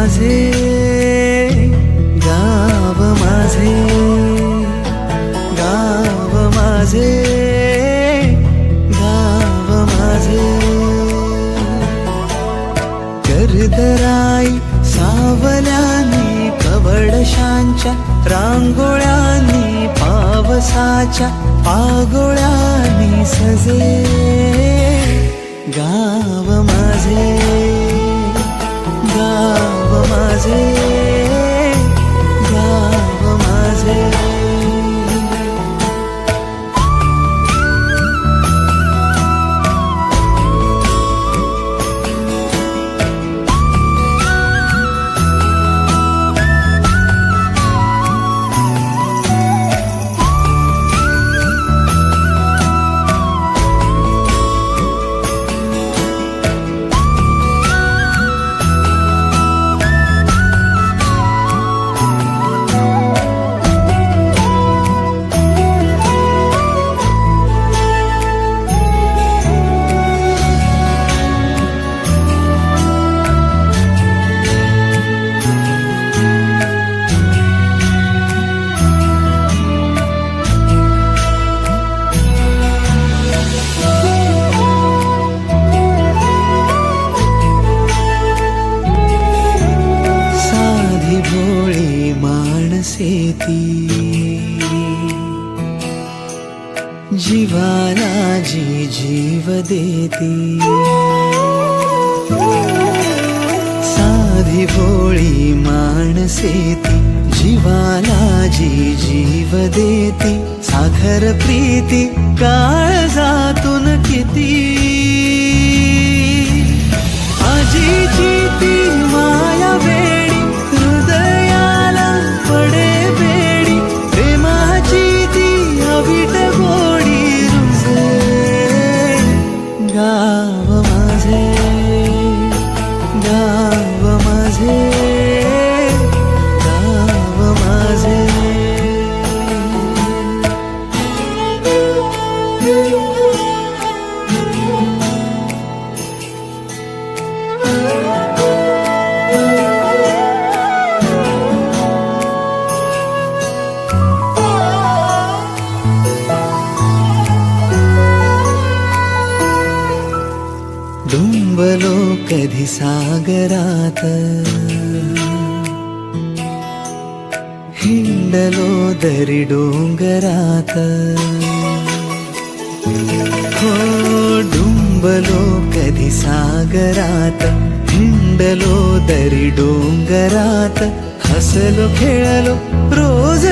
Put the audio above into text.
माझे गाव माझे गाव माझे गाव माझे. करदराई सावल्यानी कवडशांच्या रांगोळ्यानी पावसाच्या पागोळ्यानी सजे. गाव माझे गाव ती जीवाला जी जीव देती। साधी भोळी माणसे ती जीवाला जी जीव देती। साखर प्रीती काळजातून किती गाव डुंबलो कधी सागरात हिंडलो दरी डोंगरात हो डुंबलो कधी सागरात हिंडलो दरी डोंगरात हसलो खेळलो रोज